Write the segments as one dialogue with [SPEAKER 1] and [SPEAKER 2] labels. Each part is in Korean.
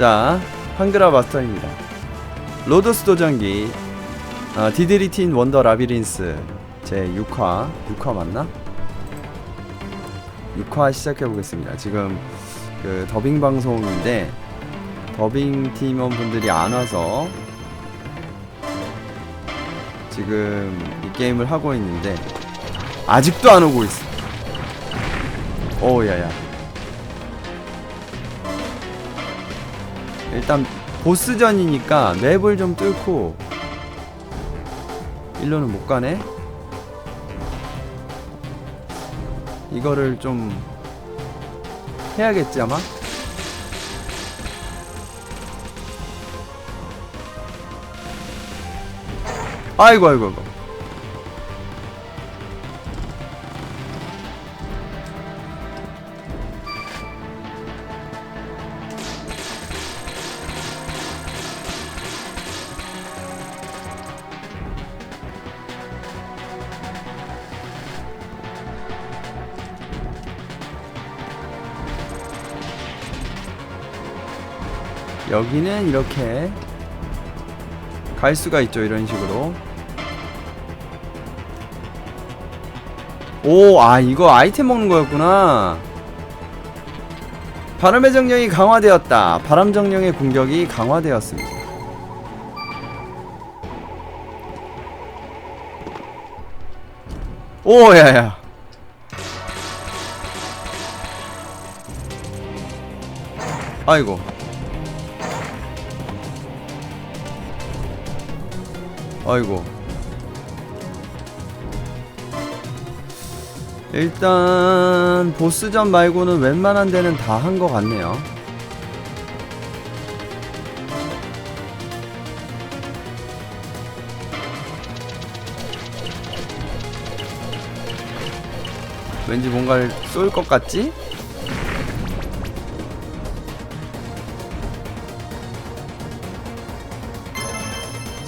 [SPEAKER 1] 자, 한글화 마스터입니다. 로드스 도전기, 어, 디드리틴 원더 라비린스 제 6화, 6화 맞나? 6화 시작해 보겠습니다. 지금 그 더빙 방송인데 더빙 팀원 분들이 안 와서 지금 이 게임을 하고 있는데 아직도 안 오고 있어. 오, 야야. 일단 보스전이니까 맵을 좀 뚫고 일로는 못 가네. 이거를 좀 해야겠지 아마. 아이고 아이고 아이고. 여기는 이렇게 갈 수가 있죠 이런 식으로. 오 아 이거 아이템 먹는 거였구나. 바람의 정령이 강화되었다. 바람 정령의 공격이 강화되었습니다. 오 야야. 아이고 아이고 일단 보스전 말고는 웬만한 데는 다 한 것 같네요 왠지 뭔가를 쏠 것 같지?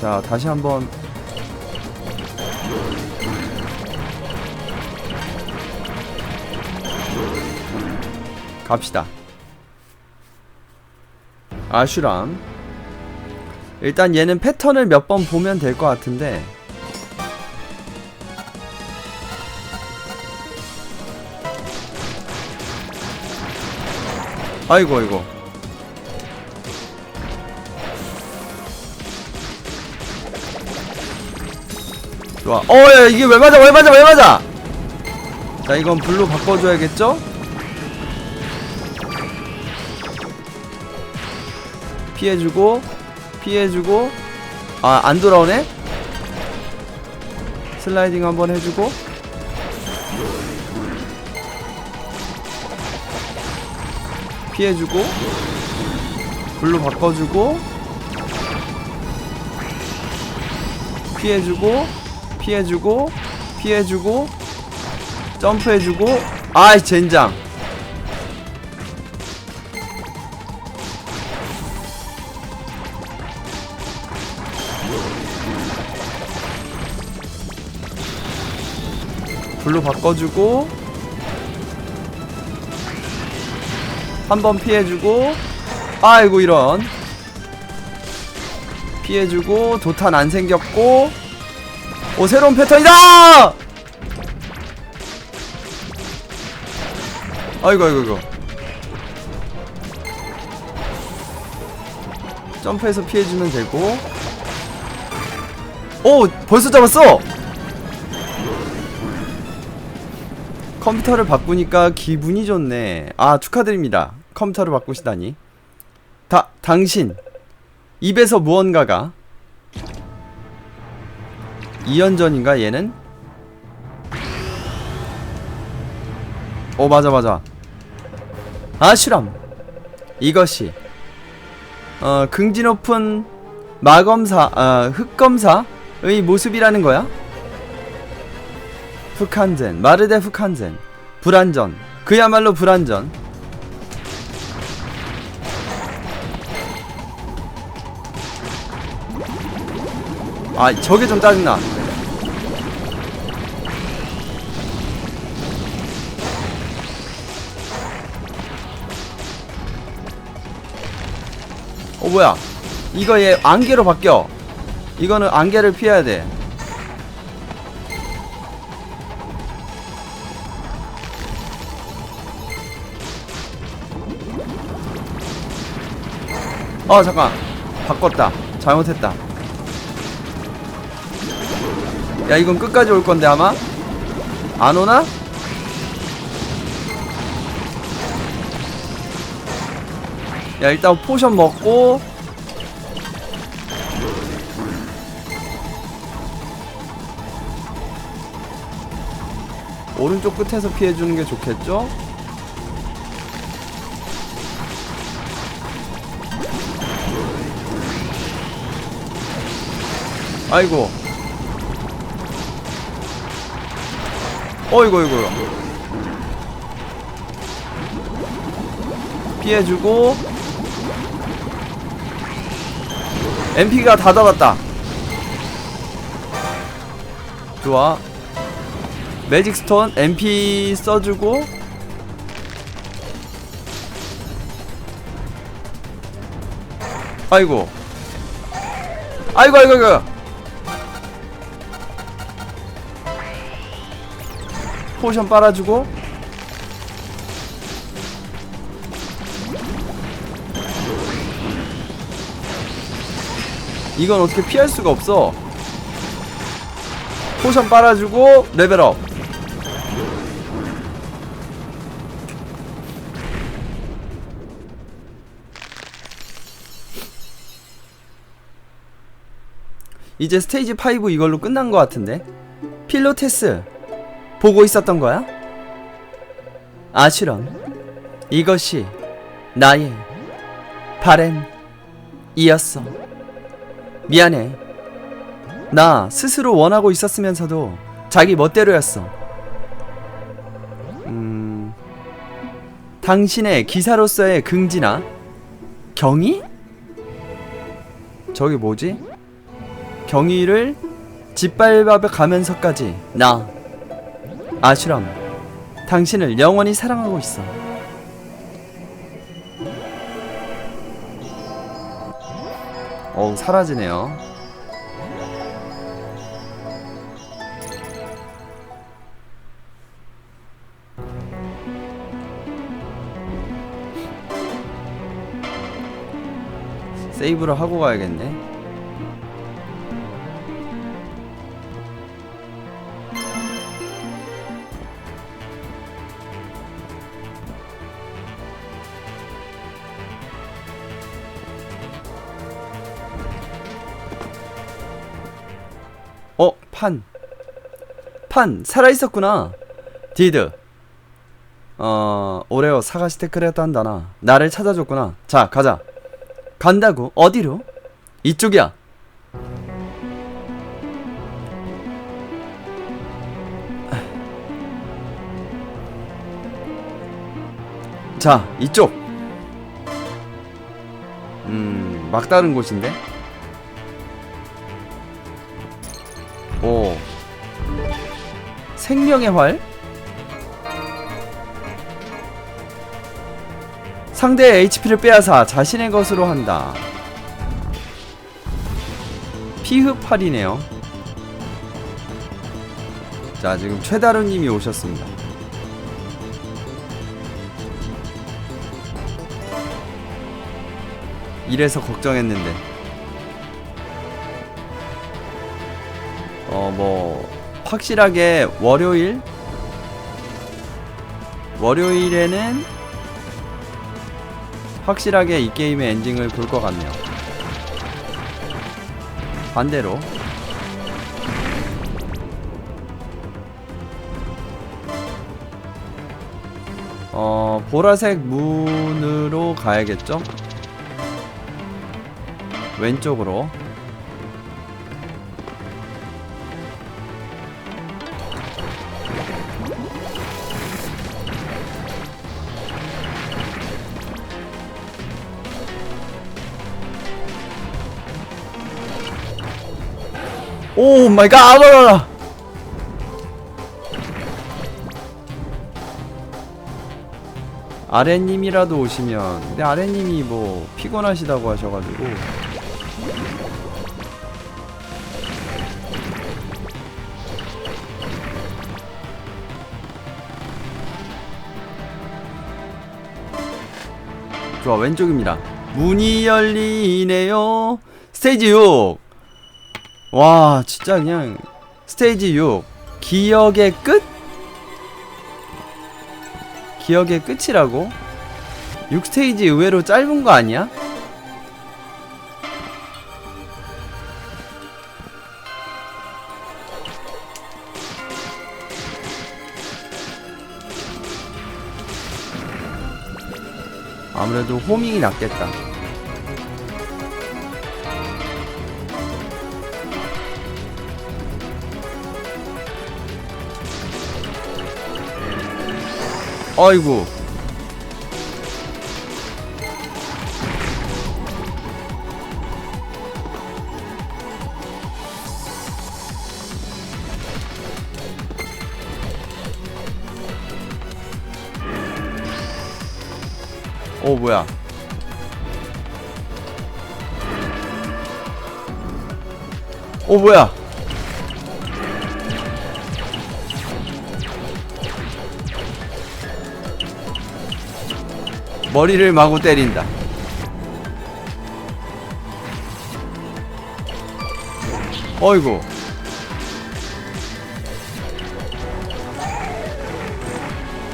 [SPEAKER 1] 자 다시 한번. 갑시다. 아슈람. 일단 얘는 패턴을 몇 번 보면 될 것 같은데. 아이고 아이고 좋아. 어, 야, 이게 왜 맞아? 왜 맞아? 왜 맞아? 자, 이건 블루 바꿔줘야겠죠? 피해주고, 피해주고, 아, 안 돌아오네? 슬라이딩 한번 해주고, 피해주고, 블루 바꿔주고, 피해주고, 피해주고 피해주고 점프해주고. 아이 젠장. 블루 바꿔주고 한 번 피해주고. 아이고 이런. 피해주고 도탄 안 생겼고 오 새로운 패턴이다! 아이고 아이고 이거 점프해서 피해주면 되고. 오 벌써 잡았어! 컴퓨터를 바꾸니까 기분이 좋네. 아 축하드립니다. 컴퓨터를 바꾸시다니. 다 당신. 입에서 무언가가 2연전인가 얘는? 오 맞아 맞아. 아슈람. 이것이. 어 긍지 높은 마검사 어 흑검사의 모습이라는 거야? 흑한젠 마르데 흑한젠. 불안전. 그야말로 불안전 아 저게 좀 짜증나. 어 뭐야? 이거 얘 안개로 바뀌어. 이거는 안개를 피해야 돼. 어 잠깐. 바꿨다. 잘못했다 야 이건 끝까지 올 건데 아마 안 오나? 야 일단 포션 먹고 오른쪽 끝에서 피해주는 게 좋겠죠? 아이고 어이구 이구 피해주고. MP가 다 닫았다. 좋아. 매직 스톤 MP 써주고. 아이고. 아이고 아이고 아이고 포션 빨아주고. 이건 어떻게 피할 수가 없어. 포션 빨아주고 레벨업. 이제 스테이지 5 이걸로 끝난 것 같은데? 필로테스 보고 있었던 거야? 아슈런 이것이 나의 바램이었어 미안해 나 스스로 원하고 있었으면서도 자기 멋대로였어 음... 당신의 기사로서의 긍지나 경의? 저기 뭐지? 경의를 짓밟아 가면서까지 나 아슈람 당신을 영원히 사랑하고 있어. 어우 사라지네요. 세이브를 하고 가야겠네 판. 판, 살아있었구나. 디드. 어, 오레오 사가시 테 크레였다 한다나. 나를 찾아줬구나. 자, 가자. 간다고? 어디로? 이쪽이야. 자, 이쪽. 음, 막다른 곳인데? 생명의 활? 상대의 HP를 빼앗아 자신의 것으로 한다. 피흡팔이네요. 자, 지금 최다루님이 오셨습니다. 이래서 걱정했는데. 어, 뭐, 확실하게 월요일? 월요일에는 확실하게 이 게임의 엔딩을 볼 것 같네요. 반대로. 어, 보라색 문으로 가야겠죠? 왼쪽으로. 오 마이 갓! 아라라라. 아래님이라도 오시면. 근데 아래님이 뭐 피곤하시다고 하셔가지고. 좋아 왼쪽입니다. 문이 열리네요. 스테이지 6 와 진짜 그냥 스테이지 6 기억의 끝? 기억의 끝이라고? 6스테이지 의외로 짧은 거 아니야? 아무래도 호밍이 낫겠다. 아이고. 어 뭐야? 어 뭐야? 머리를 마구 때린다. 어이구.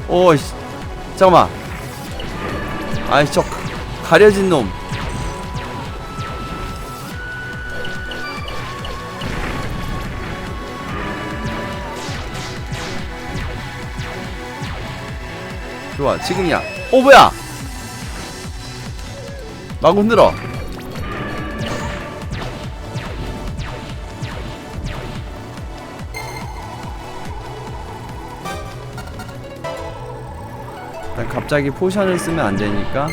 [SPEAKER 1] 오이씨. 잠깐만. 아이 저 가- 가려진 놈. 좋아 지금이야. 어 뭐야? 마구 흔들어. 일단 갑자기 포션을 쓰면 안 되니까.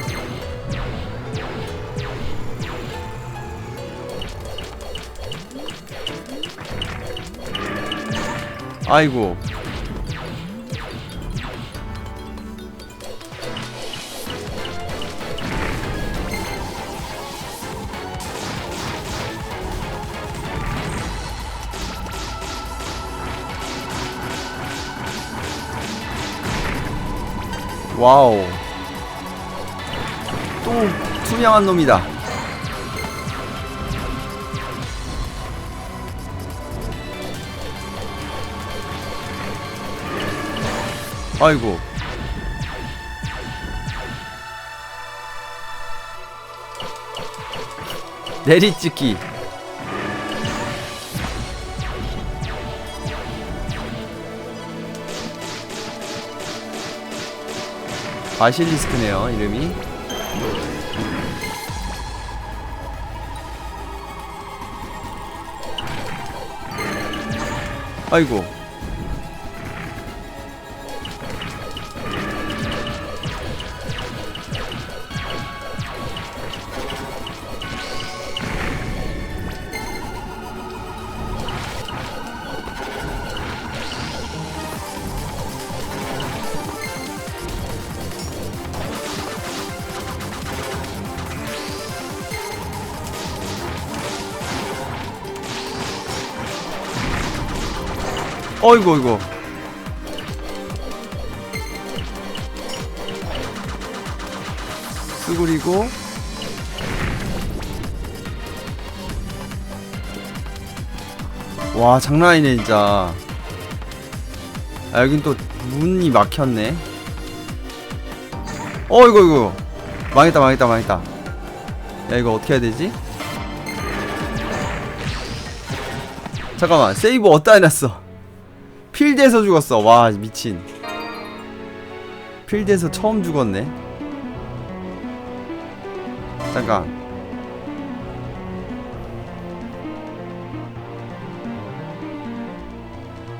[SPEAKER 1] 아이고. 와우. 또 투명한 놈이다. 아이고. 내리찍기. 바실리스크네요, 이름이. 아이고. 어이구 어이구. 쓰구리고. 와 장난 아니네 진짜. 아 여긴 또 문이 막혔네. 어이구 이구. 망했다 망했다 망했다. 야 이거 어떻게 해야 되지? 잠깐만 세이브 어디다 해놨어 필드에서 죽었어. 와 미친. 필드에서 처음 죽었네. 잠깐.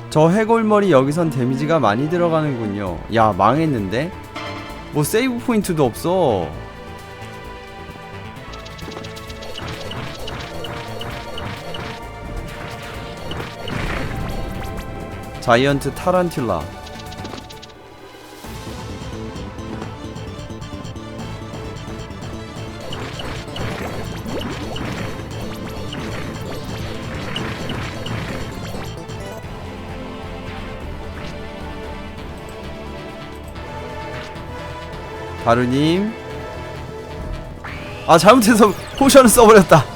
[SPEAKER 1] 저 해골머리 여기선 데미지가 많이 들어가는군요. 야 망했는데? 뭐 세이브 포인트도 없어. 자이언트 타란틸라. 바루님. 아 잘못해서 포션을 써버렸다.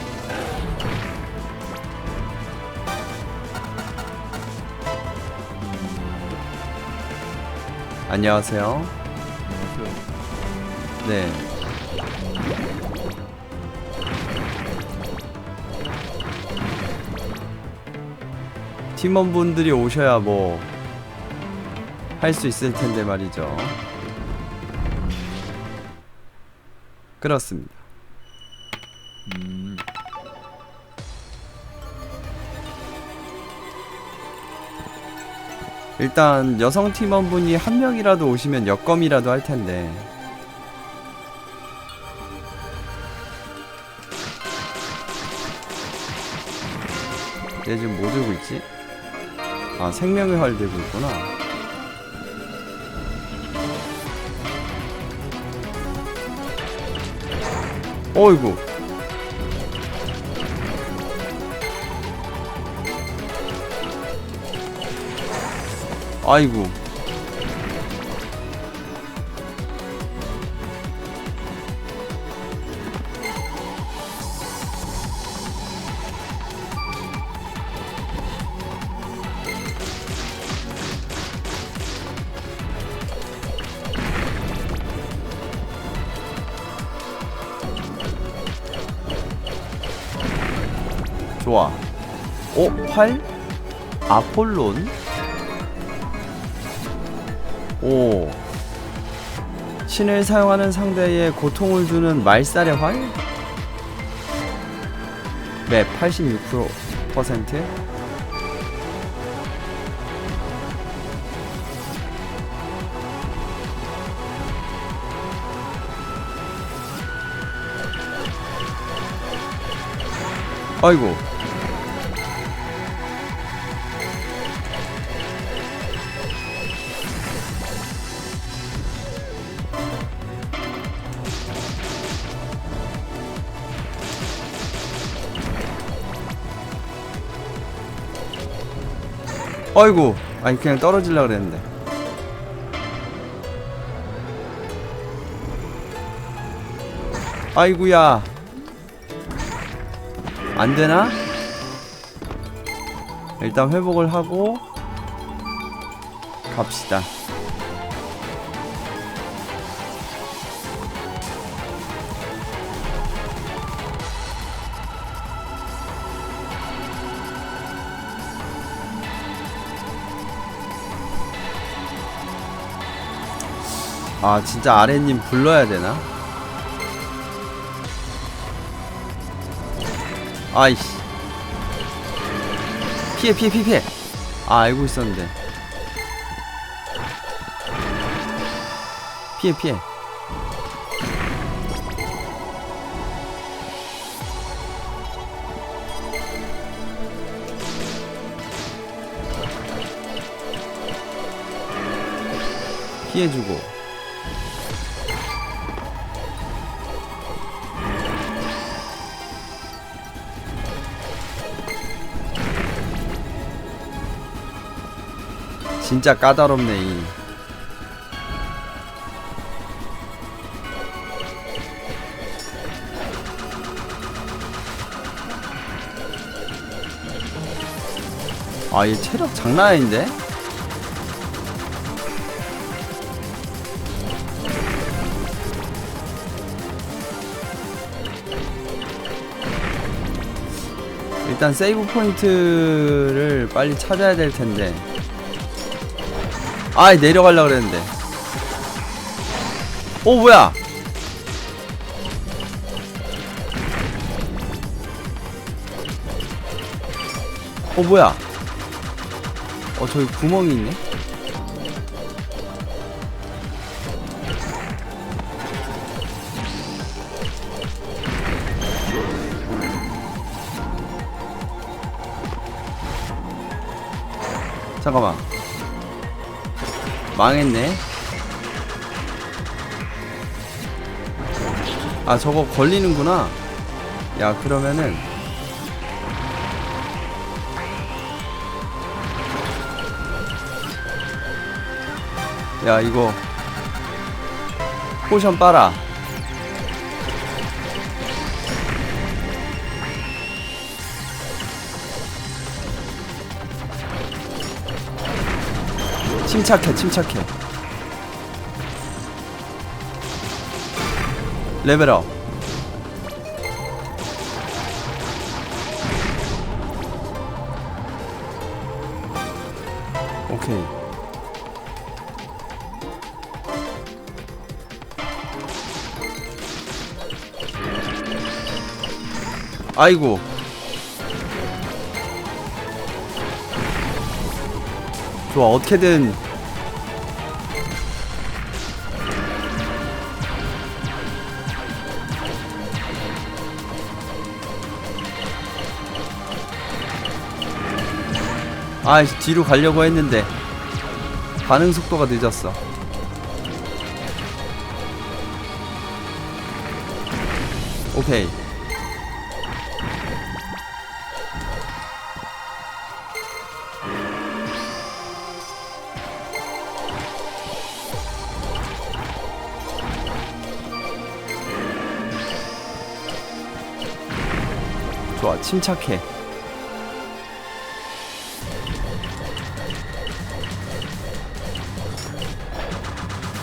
[SPEAKER 1] 안녕하세요 네 팀원분들이 오셔야 뭐 할 수 있을 텐데 말이죠. 그렇습니다.
[SPEAKER 2] 음,
[SPEAKER 1] 일단 여성 팀원분이 한 명이라도 오시면 여검이라도 할 텐데. 얘 지금 뭐 들고 있지? 아 생명의 활 들고 있구나. 어이구. 아이고. 좋아. 어? 활? 아폴론? 오. 신을 사용하는 상대에 고통을 주는 말살의 활? 맵 86%? 아이고. 아이고 아니 그냥 떨어질라 그랬는데. 아이구야. 안되나? 일단 회복을 하고 갑시다 아 진짜 아래님 불러야 되나? 아이씨. 피해 피해 피해 피해. 아 알고 있었는데. 피해 피해. 피해주고 진짜 까다롭네 이 아, 얘 체력 장난 아닌데? 일단 세이브 포인트를 빨리 찾아야 될 텐데. 아, 내려가려 그랬는데. 어, 뭐야? 어, 뭐야? 어, 저기 구멍이 있네? 잠깐만. 망했네. 아, 저거 걸리는구나. 야, 그러면은. 야, 이거. 포션 빨아 침착해 침착해. 레벨업. 오케이. 아이고 좋아 어떻게든. 아 뒤로 가려고 했는데 반응 속도가 늦었어. 오케이 침착해.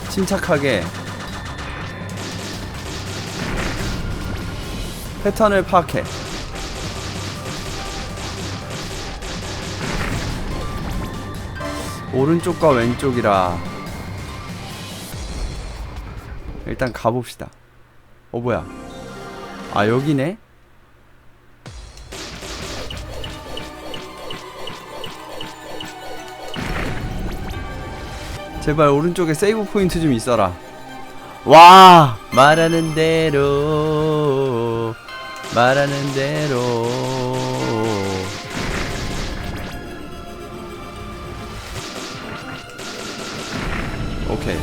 [SPEAKER 1] 침착하게. 패턴을 파악해. 오른쪽과 왼쪽이라 일단 가봅시다. 어 뭐야? 아 여기네 제발 오른쪽에 세이브 포인트 좀 있어라. 와! 말하는 대로 말하는 대로. 오케이.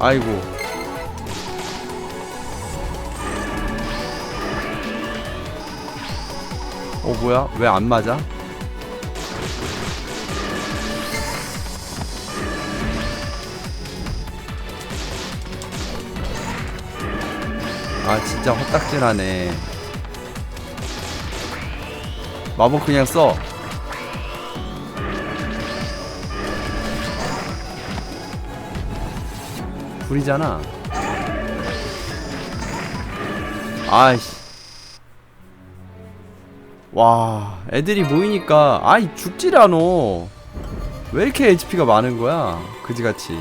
[SPEAKER 1] 아이고 어 뭐야? 왜 안 맞아? 아 진짜 헛딱질하네. 마법 그냥 써. 불이잖아. 아이씨 와 애들이 모이니까 아이 죽질 않어 왜 이렇게 HP가 많은 거야 그지같이.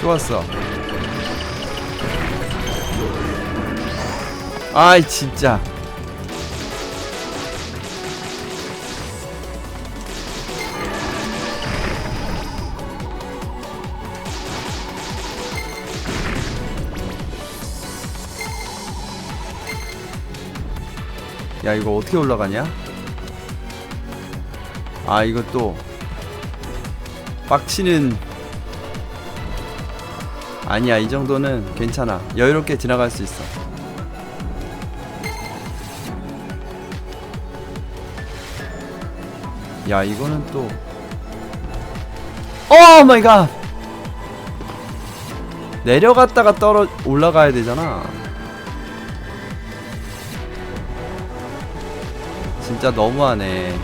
[SPEAKER 1] 좋았어 아이 진짜. 야 이거 어떻게 올라가냐? 아 이것도 빡치는. 아니야 이 정도는 괜찮아. 여유롭게 지나갈 수 있어 야 이거는 또. 오 마이 갓. 내려갔다가 떨어 올라가야 되잖아. 진짜 너무하네.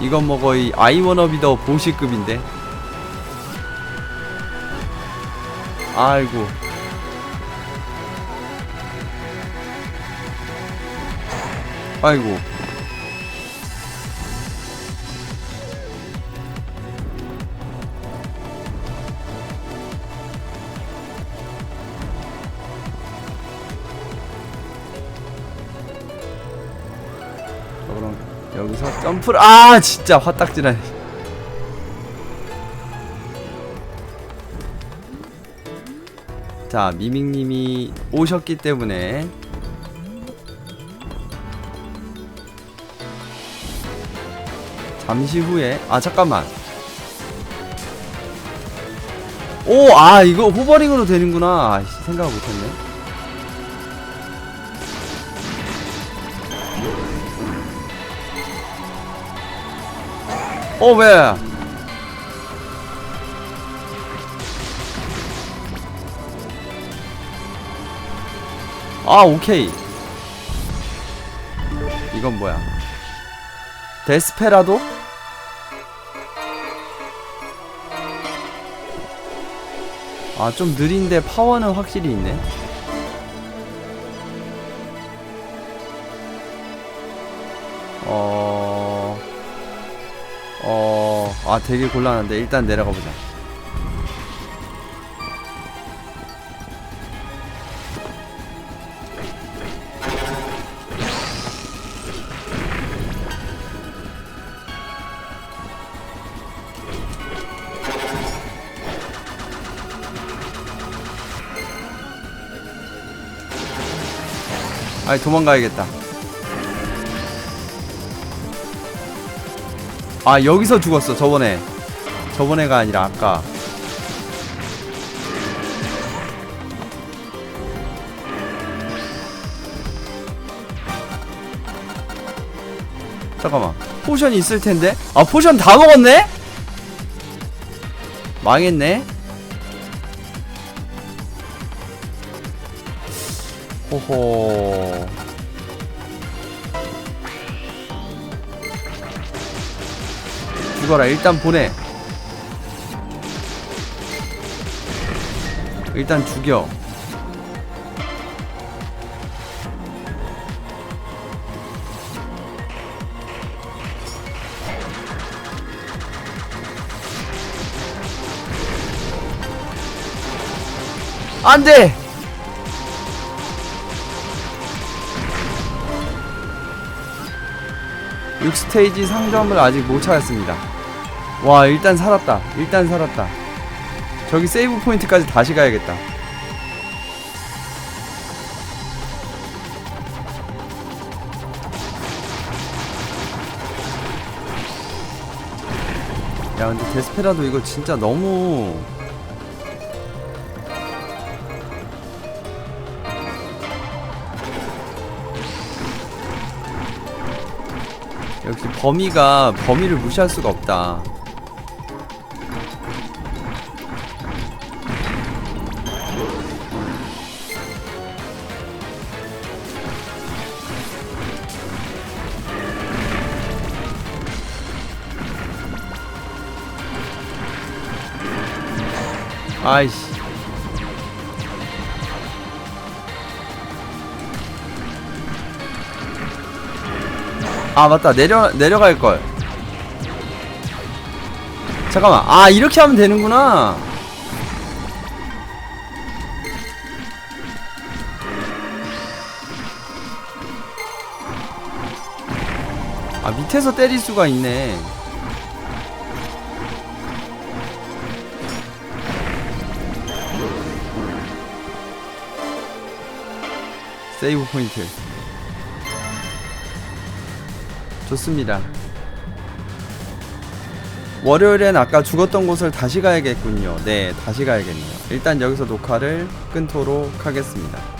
[SPEAKER 1] 이건 뭐 거의 아이워너비더 보시급인데. 아이고. 아이고 여기서 점프를 아 진짜 화딱지라네. 자 미밍님이 오셨기 때문에. 잠시 후에 아 잠깐만. 오 아 이거 호버링으로 되는구나. 생각을 못했네 어 왜? 아 오케이 이건 뭐야 데스페라도? 아 좀 느린데 파워는 확실히 있네 아 되게 곤란한데. 일단 내려가 보자. 아이 도망가야겠다 아 여기서 죽었어 저번에. 저번에가 아니라 아까. 잠깐만. 포션이 있을 텐데? 아 포션 다 먹었네? 망했네. 호호 죽어라. 일단 보내. 일단 죽여. 안돼! 육스테이지 상점을 아직 못 찾았습니다. 와, 일단 살았다. 일단 살았다. 저기 세이브 포인트까지 다시 가야겠다. 야, 근데 데스페라도 이거 진짜 너무 역시 범위가 범위를 무시할 수가 없다. 아이씨. 아 맞다 내려 내려갈 걸. 잠깐만. 아 이렇게 하면 되는구나. 아 밑에서 때릴 수가 있네. 세이브 포인트. 좋습니다. 월요일엔 아까 죽었던 곳을 다시 가야겠군요. 네, 다시 가야겠네요. 일단 여기서 녹화를 끊도록 하겠습니다.